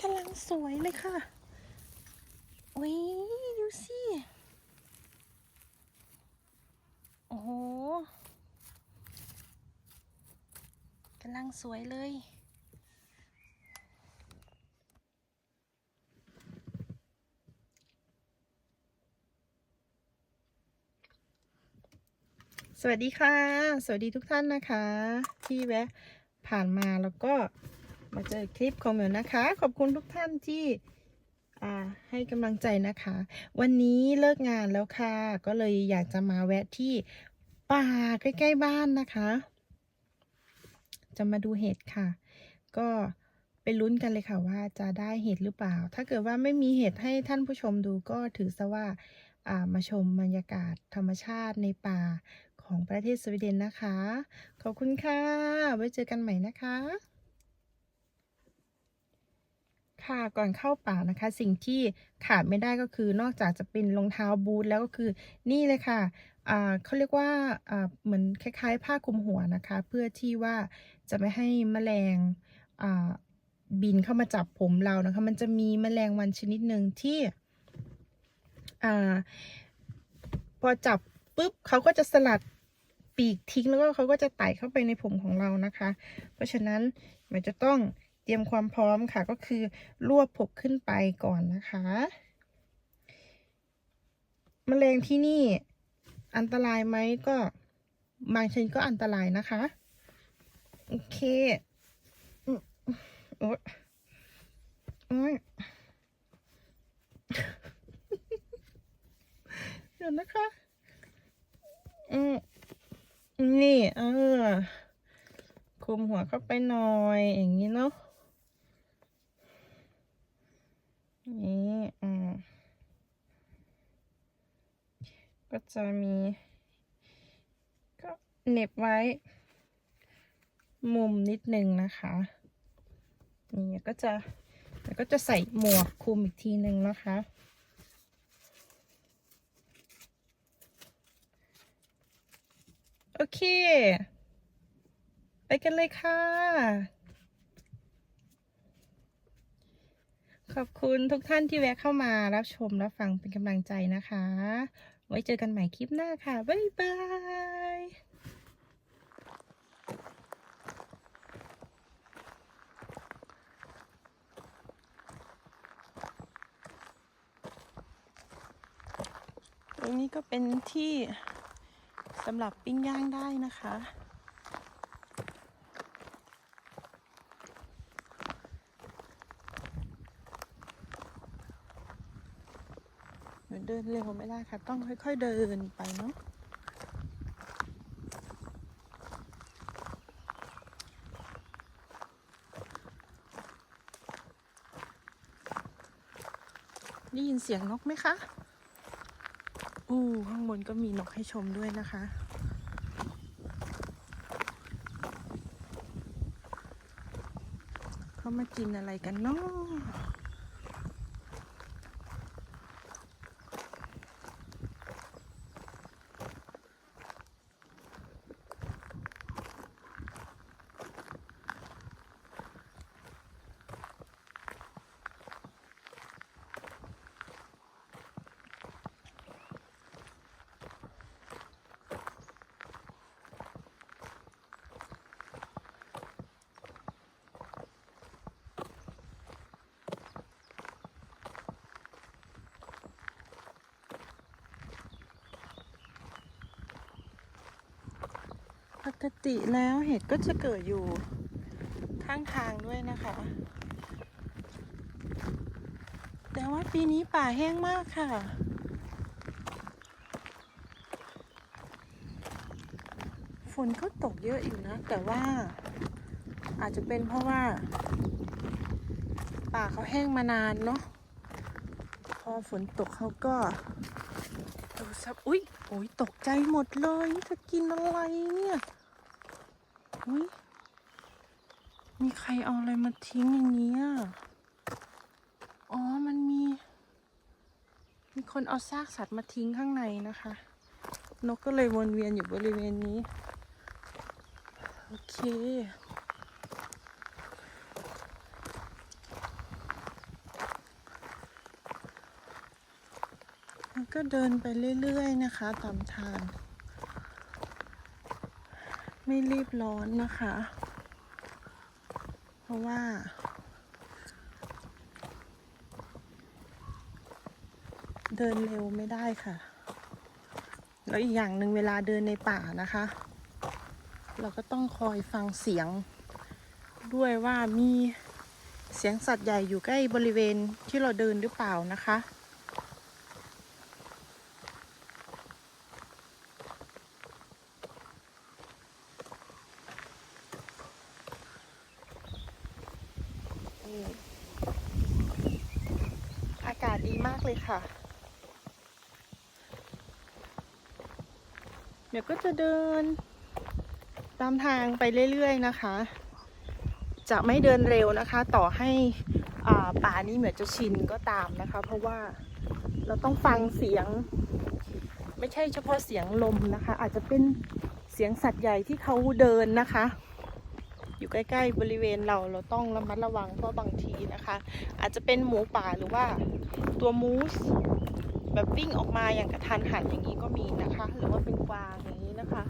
กำลังสวยเลยค่ะโอ้ยดูสิ โอ้โหกำลังสวยเลย สวัสดีค่ะ สวัสดีทุกท่านนะคะ ที่แวะผ่านมาแล้วก็ มาเจอคลิปของเหมียวนะคะ ขอบคุณทุกท่านที่ให้กำลังใจนะคะ วันนี้เลิกงานแล้วค่ะ ก็เลยอยากจะมาแวะที่ป่าใกล้ ๆ บ้านนะคะ จะมาดูเห็ดค่ะ ก็ไปลุ้นกันเลยค่ะว่าจะได้เห็ดหรือเปล่า ถ้าเกิดว่าไม่มีเห็ดให้ท่านผู้ชมดูก็ถือซะว่าอ่ามาชมบรรยากาศธรรมชาติในป่าของประเทศสวีเดนนะคะ ขอบคุณค่ะ ไว้เจอกันใหม่นะคะ ค่ะก่อนเข้าป่านะคะ สิ่งที่ขาดไม่ได้ก็คือนอกจากจะเป็นรองเท้าบูทแล้วก็คือนี่เลยค่ะเขาเรียกว่าเหมือนคล้ายๆ ผ้าคลุมหัวนะคะ เพื่อที่ว่าจะไม่ให้แมลงบินเข้ามาจับผมเรานะคะ มันจะมีแมลงวันชนิดหนึ่งที่พอจับปุ๊บเขาก็จะสลัดปีกทิ้งแล้วก็เขาก็จะไต่เข้าไปในผมของเรานะคะ เพราะฉะนั้นมันจะต้อง เตรียมความพร้อมค่ะก็คือรวบผมขึ้นไปก่อนนะคะมแมลงที่นี่อันตรายไหมก็บางชนิดก็อันตรายนะคะ โอเคโอ๊ยโอ๊ยเดี๋ยวนะคะอืมนี่ เออคลุมหัวเข้าไปหน่อย อย่างนี้เนาะ นี่อืมก็จะมี ก็เน็บไว้ มุมนิดนึงนะคะ นี่ก็จะแล้วก็จะใส่หมวกคลุมอีกทีนึงนะคะโอเค ไปกันเลยค่ะ ขอบคุณทุกท่านที่แวะเข้ามารับชมรับฟังเป็นกำลังใจนะคะ ไว้เจอกันใหม่คลิปหน้าค่ะ บ๊ายบายตรงนี้ก็เป็นที่สำหรับปิ้งย่างได้นะคะ หนูเดินเร็วไม่ได้ค่ะ ต้องค่อย ๆเดินไปเนาะได้ยินเสียงนกไหมคะ อู้ข้างบนก็มีนกให้ชมด้วยนะคะ เขามากินอะไรกันเนาะปก ติแล้วเห็ดก็จะเกิดอยู่ข้างทางด้วยนะคะ แต่ว่าปีนี้ป่าแห้งมากค่ะ ฝนก็ตกเยอะอยู่นะ แต่ว่าอาจจะเป็นเพราะว่า ป่าเขาแห้งมานานเนาะพอฝนตกเขาก็ดูซับอุ๊ยโอ้ยตกใจหมดเลยจะกินอะไรเนี่ย อุ้ยมีใครเอาอะไรมาทิ้งอย่างนี้อ๋อ มันมี มีคนเอาซากสัตว์มาทิ้งข้างในนะคะ นกก็เลยวนเวียนอยู่บริเวณนี้ โอเคก็เดินไปเรื่อย ๆ นะคะ ตามทาง ไม่รีบร้อนนะคะ เพราะว่า เดินเร็วไม่ได้ค่ะ แล้วอีกอย่างหนึ่งเวลาเดินในป่านะคะ เราก็ต้องคอยฟังเสียง ด้วยว่ามีเสียงสัตว์ใหญ่อยู่ใกล้บริเวณที่เราเดินหรือเปล่านะคะ นี่อากาศดีมากเลยค่ะ เดี๋ยวก็จะเดิน ตามทางไปเรื่อยๆนะคะ จะไม่เดินเร็วนะคะ ต่อให้ป่านี้เหมือนจะชินก็ตามนะคะ เพราะว่าเราต้องฟังเสียง ไม่ใช่เฉพาะเสียงลมนะคะ อาจจะเป็นเสียงสัตว์ใหญ่ที่เขาเดินนะคะ อยู่ใกล้ ๆ บริเวณเราเราต้องระมัดระวังเพราะบางทีนะคะ อาจจะเป็นหมูป่าหรือว่าตัวมูส แบบวิ่งออกมาอย่างกระทันหันอย่างนี้ก็มีนะคะ หรือว่าเป็นกวางอย่างนี้นะคะ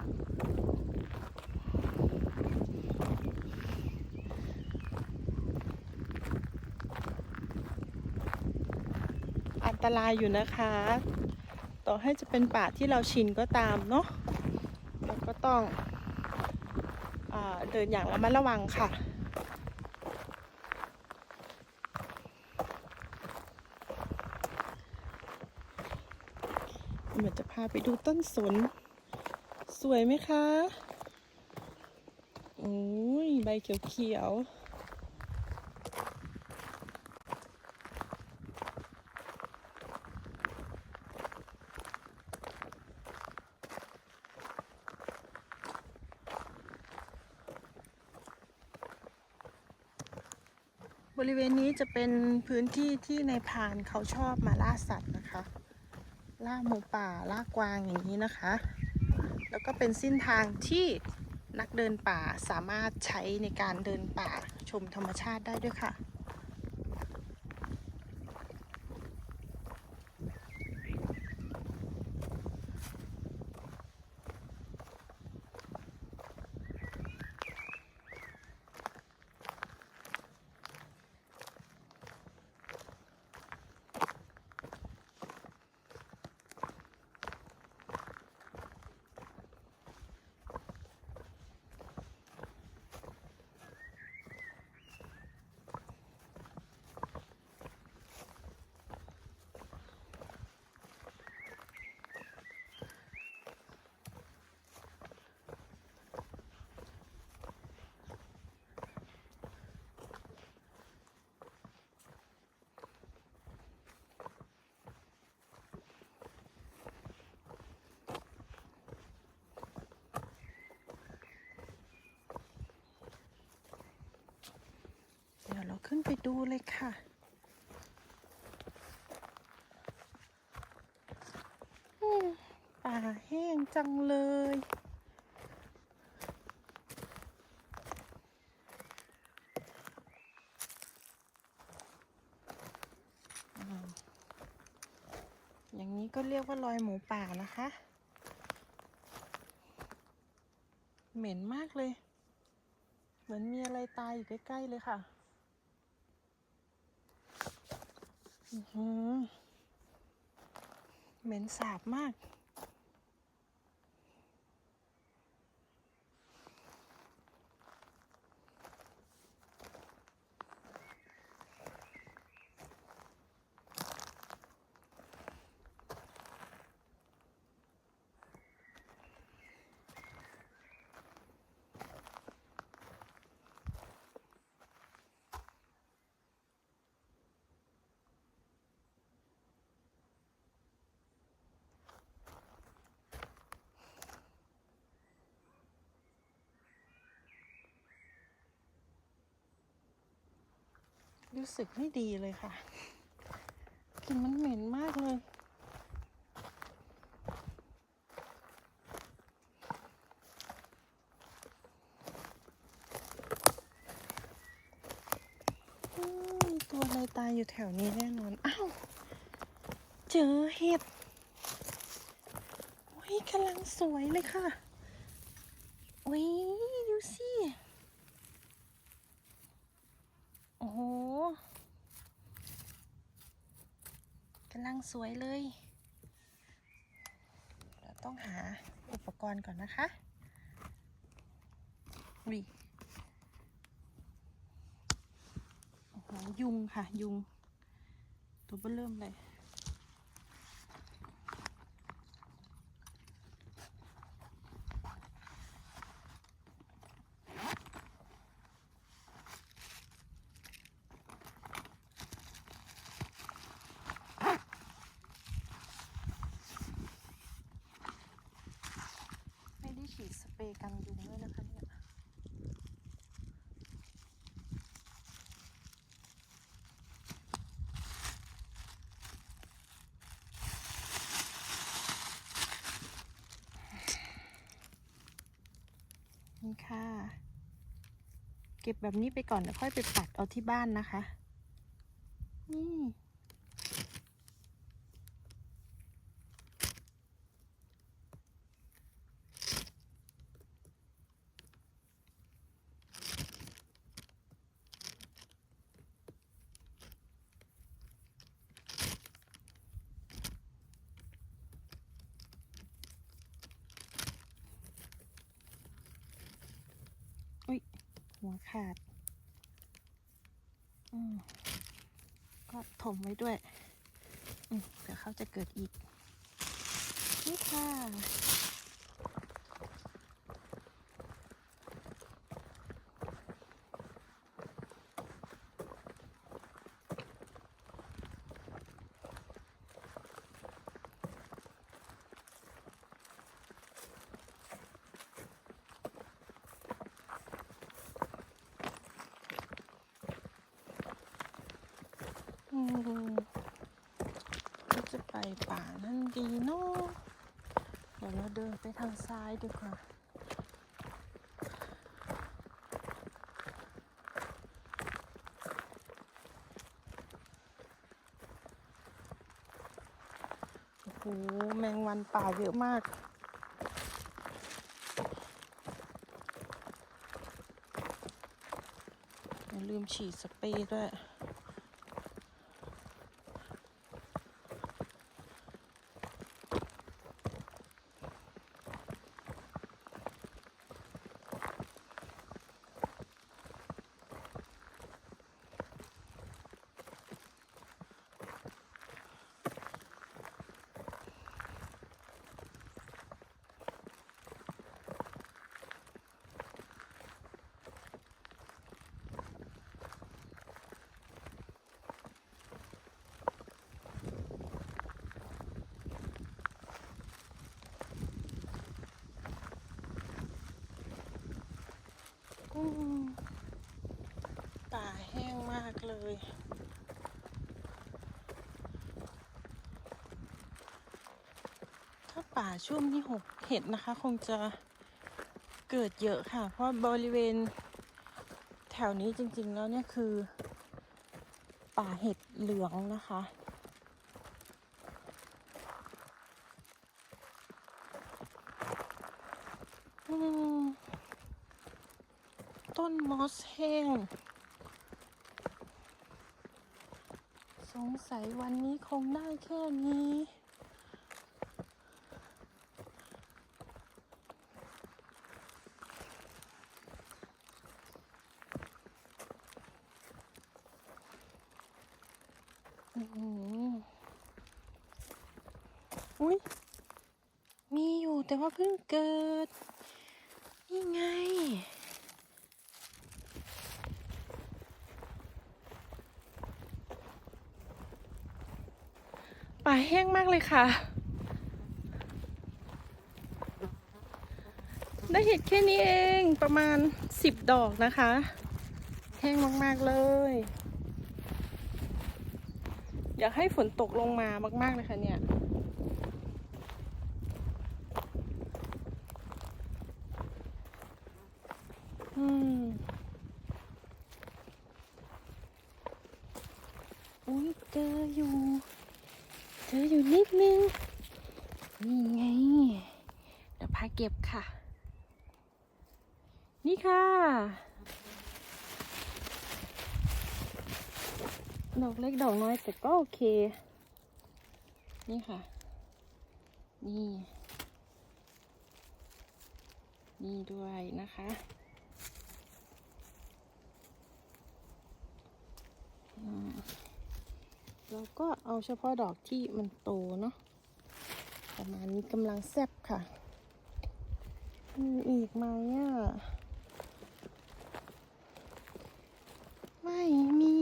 อันตรายอยู่นะคะ ต่อให้จะเป็นป่าที่เราชินก็ตามเนาะเราก็ต้องอเดินอย่างระมัดระวังค่ะ เหมือนจะพาไปดูต้นสน สวยไหมคะโอ้ยใบเขียวๆบริเวณนี้จะเป็นพื้นที่ที่ในพานเขาชอบมาล่าสัตว์นะคะ ล่าหมูป่าล่ากวางอย่างนี้นะคะ แล้วก็เป็นเส้นทางที่นักเดินป่าสามารถใช้ในการเดินป่าชมธรรมชาติได้ด้วยค่ะ ดี๋ยวเราขึ้นไปดูเลยค่ะป่าแห้งจังเลยอืมอย่างนี้ก็เรียกว่ารอยหมูป่านะคะ เหม็นมากเลย เหมือนมีอะไรตายอยู่ใกล้ ๆ เลยค่ะ อือหือ เหม็นสาบมาก รู้สึกไม่ดีเลยค่ะกลิ่นมันเหม็นมากเลยมีตัวอะไรตายอยู่แถวนี้แน่นอน อ้าว เจอเห็ดยกำลังสวยเลยค่ะอุ้ยดูสิ โอ้โหางสวยเลย เราต้องหาอุปกรณ์ก่อนนะคะวิโอ้โหยุงค่ะ ยุง ตัวเบอเริ่มเลย ไม่ได้ฉีดสเปรย์กันยุงด้วยนะคะเนี่ย นี่ค่ะ เก็บแบบนี้ไปก่อนเดี๋ยวค่อยไปปัดเอาที่บ้านนะคะ นี่ อุ้ยหัว ขาด อืมก็ถมไว้ด้วย อืมเดี๋ยวเขาจะเกิดอีก นี่ค่ะ อืมก็จะไปป่านั่นดีเนาะเดี๋ยวเราเดินไปทางซ้ายดีกว่าโอ้โหแมงวันป่าเยอะมากอย่าลืมฉีดสเปรย์ด้วย เลย ถ้าป่าช่วงที่หกเห็ดนะคะ คงจะเกิดเยอะค่ะ เพราะบริเวณแถวนี้จริงๆแล้วเนี่ยคือ ป่าเห็ดเหลืองนะคะต้นมอสแห้ง สงสัยวันนี้คงได้แค่นี้อื้อหืออุ้ยมีอยู่แต่ว่าเพิ่งเกิด นี่ไง ป่าแห้งมากเลย ค่ะ ได้เห็ดแค่นี้เองประมาณสิบดอกนะคะ แห้งมาก ๆ เลย อยากให้ฝนตกลงมามาก ๆ เลยค่ะเนี่ย อืม อุ้ยเจออยู่ เจออยู่นิดนึง นี่ไงาเก็บค่ะ นี่ ค่ะ ดอกเล็กดอกน้อยแต่ก็โอเค นี่ค่ะ นี่ นี่ด้วยนะคะแล้วก็เอาเฉพาะดอกที่มันโตเนาะประมาณนี้กำลังแซ่บค่ะ มีอีกไหมอะ ไม่มี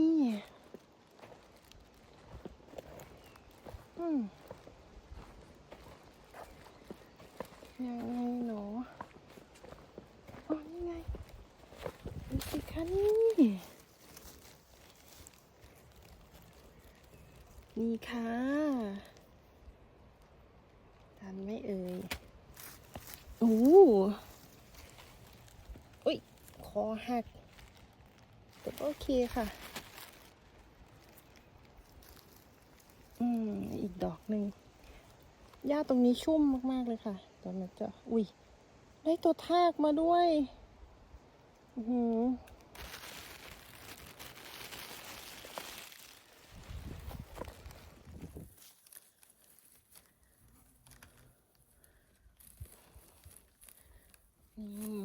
อืมยังไงหนูอ๋อนี่ไงดูสิคะนี่ นี่ค่ะทันไม่เอ่ยโอ้อุ้ย คอหัก ก็โอเคค่ะ อืม อีกดอกหนึ่งหญ้าตรงนี้ชุ่มมากๆเลยค่ะตอนนี้จะ อุ้ย ได้ตัวทากมาด้วย อือหือ นี่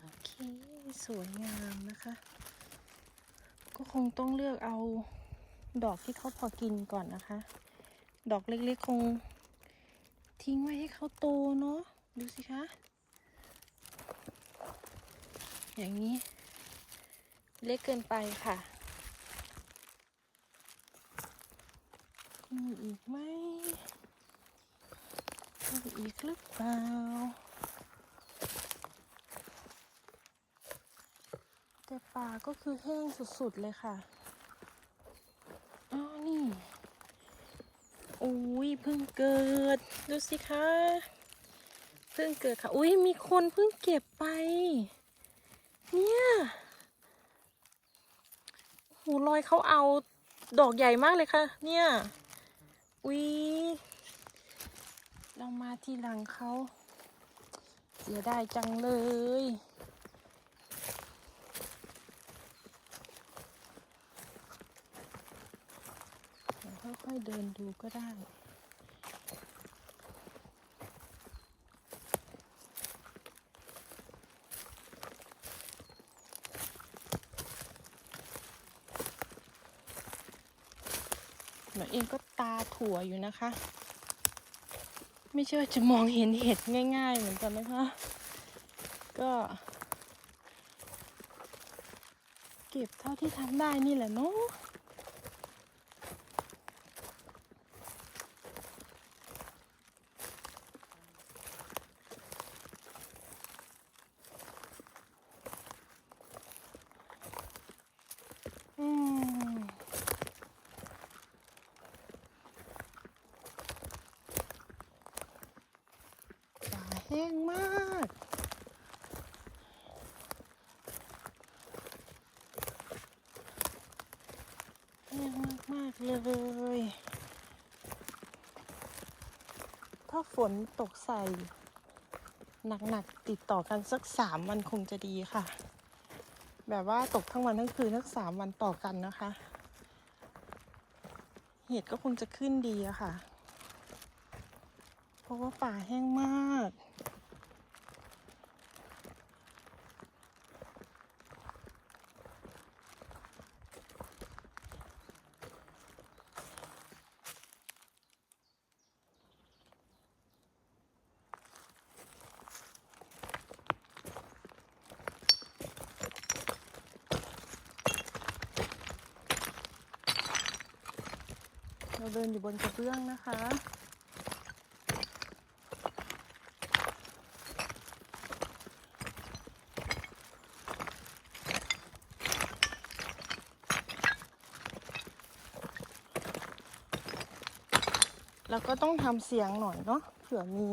โอเค สวยงามนะคะ ก็คงต้องเลือกเอาดอกที่เขาพอกินก่อนนะคะ ดอกเล็กๆคงทิ้งไว้ให้เขาโตเนาะดูสิคะ อย่างนี้เล็กเกินไปค่ะ มีอีกไหมมีอีกหรือเปล่า แต่ป่าก็คือแห้งสุดๆเลยค่ะอ๋อนี่อุ้ยเพิ่งเกิด ดูสิคะเพิ่งเกิดค่ะ อุ้ยมีคนเพิ่งเก็บไป เนี่ยหูลอยเขาเอาดอกใหญ่มากเลยค่ะ เนี่ย อุ๊ยเรามาทีหลังเขา เสียดายจังเลย เดี๋ยว ค่อยๆเดินดูก็ได้หนูเองก็ตาถั่วอยู่นะคะ ไม่ใช่ว่าจะมองเห็นเห็ดง่าย ๆ เหมือนกันนะคะ ก็ เก็บเท่าที่ทำได้นี่แหละเนาะอืม ป่าแห้งมาก แห้งมากมากๆเลย ถ้าฝ นตกใส่ หนักๆติดต่อกันสักสามวันคงจะดีค่ะ แบบว่าตกทั้งวันทั้งคืนทั้งสามวันต่อกันนะคะ เห็ดก็คงจะขึ้นดีอะค่ะ เพราะว่าป่าแห้งมาก เราเดินอยู่ บื้องนะคะ แล้วก็ต้องทำเสียงหน่อยเนาะเผื่อมี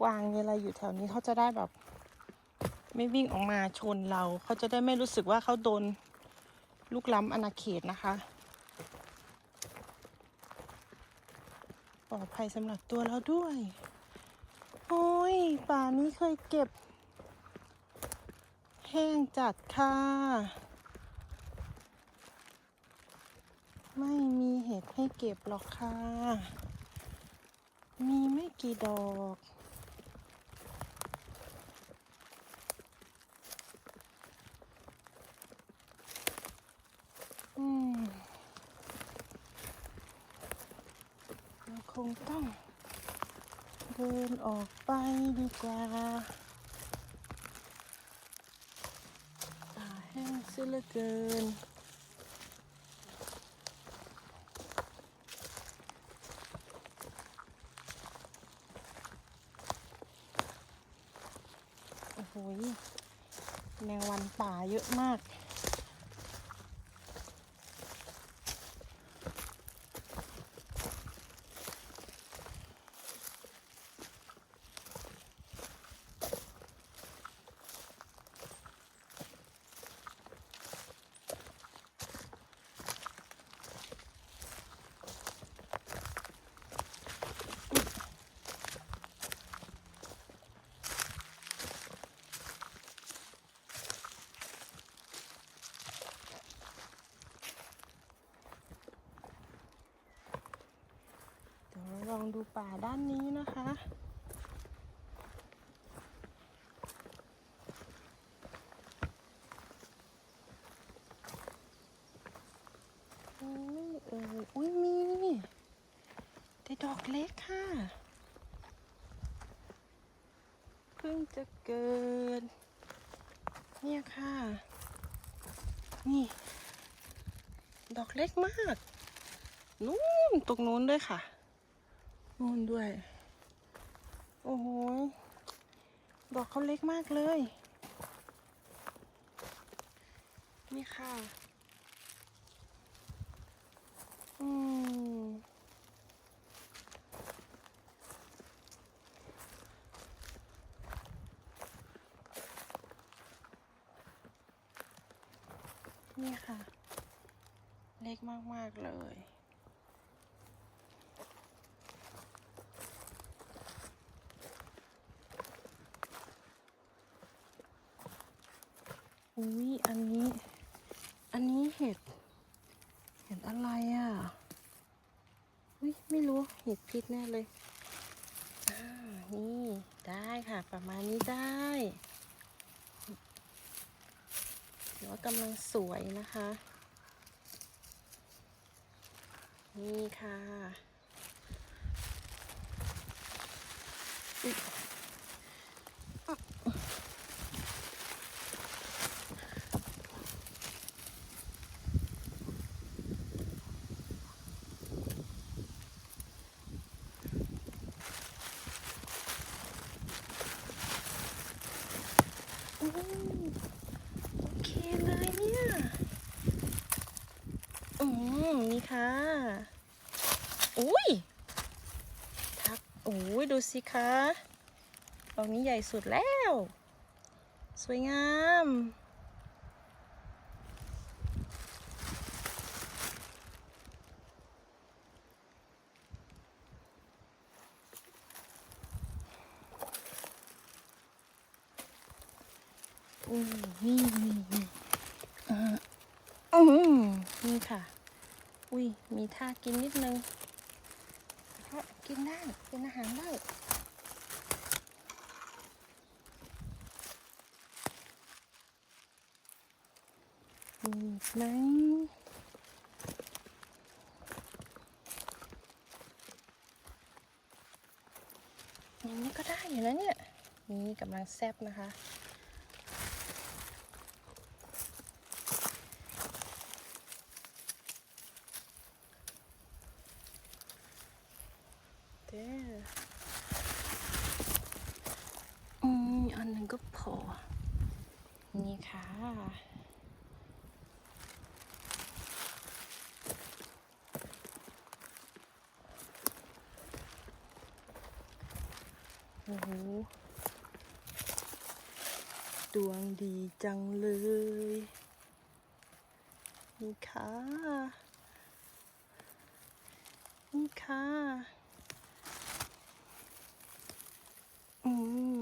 กวางมีอะไรอยู่แถวนี้เขาจะได้แบบ ไม่วิ่งออกมาชนเรา เขาจะได้ไม่รู้สึกว่าเขาโดนลุกล้ำอาณาเขตนะคะ ปลอดภัยสำหรับตัวเราด้วย โอ้ย ป่านี้เคยเก็บ แห้งจัดค่ะ ไม่มีเห็ดให้เก็บหรอกค่ะ มีไม่กี่ดอกอืมเราค งต้องเดินออกไปดีกว่าป่าแห้งเสียเหลือเกิน โอ้โหแมงวันป่าเยอะมาก เดูป่าด้านนี้นะคะโอ้ยเอออุ้ยมีแต่ดอกเล็กค่ะ เพิ่งจะเกิด เนี่ยค่ะ นี่ ดอกเล็กมาก นู่นตรงนู้นด้วยค่ะ นู่นด้วย โอ้โหดอกเขาเล็กมากเลย นี่ค่ะ อืมนี่ค่ะ เล็กมาก ๆ เลย อุ้ยอันนี้ อันนี้เห็ด เห็ดอะไรอะ อุ้ยไม่รู้ ดแน่เลยอ่านี่ได้ค่ะ ประมาณนี้ได้ถือว่ากำลังสวยนะคะ นี่ค่ะอุ๊ยอืมโอเคเลยเนี่ย อืมนี่ ค่ะ อุ้ย ทัก อุ้ย ดูสิคะดอกนี้ใหญ่สุดแล้ว สวยงาม อืมนี่นี่นี่อ่าอืมนี่ค่ะ อุ้ย มีท่า กินนิดนึงเพราะกินได้เป็นอาหารได้มีไหมอย่างนี้ก็ได้อยู่แล้วเนี่ย นี่กำลังแซ่บนะคะ จังเลย นี่ค่ะ นี่ค่ะอืม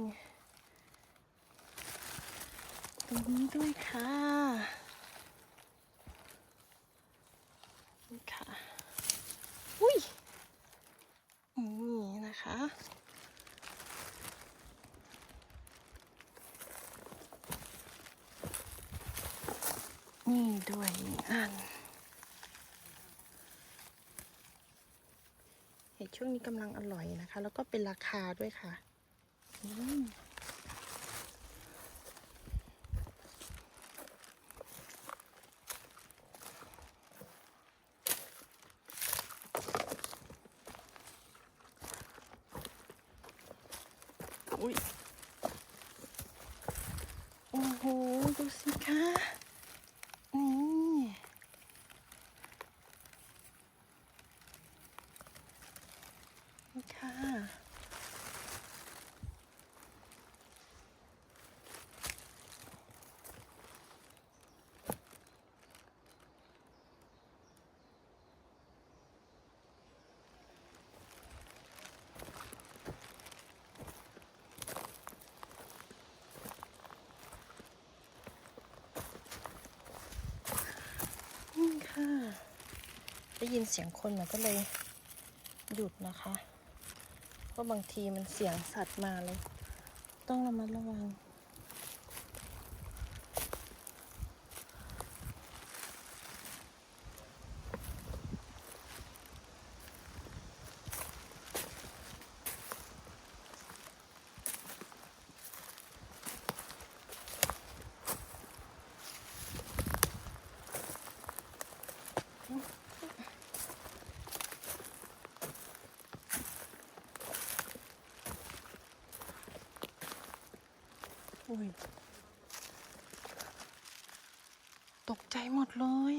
ตรงนี้ด้วยค่ะ นี่ด้วยอีกอันเห็ดช่วงนี้กำลังอร่อยนะคะ แล้วก็เป็นราคาด้วยค่ะอุ้ย โอ้โห ดูสิคะ นี่นี่ค่ะ นี่ค่ะ ได้ยินเสียงคนนก็เลยหยุดนะคะ เพราะบางทีมันเสียงสัตว์มาเลย ต้องระมัดระวัง ตกใจหมดเลย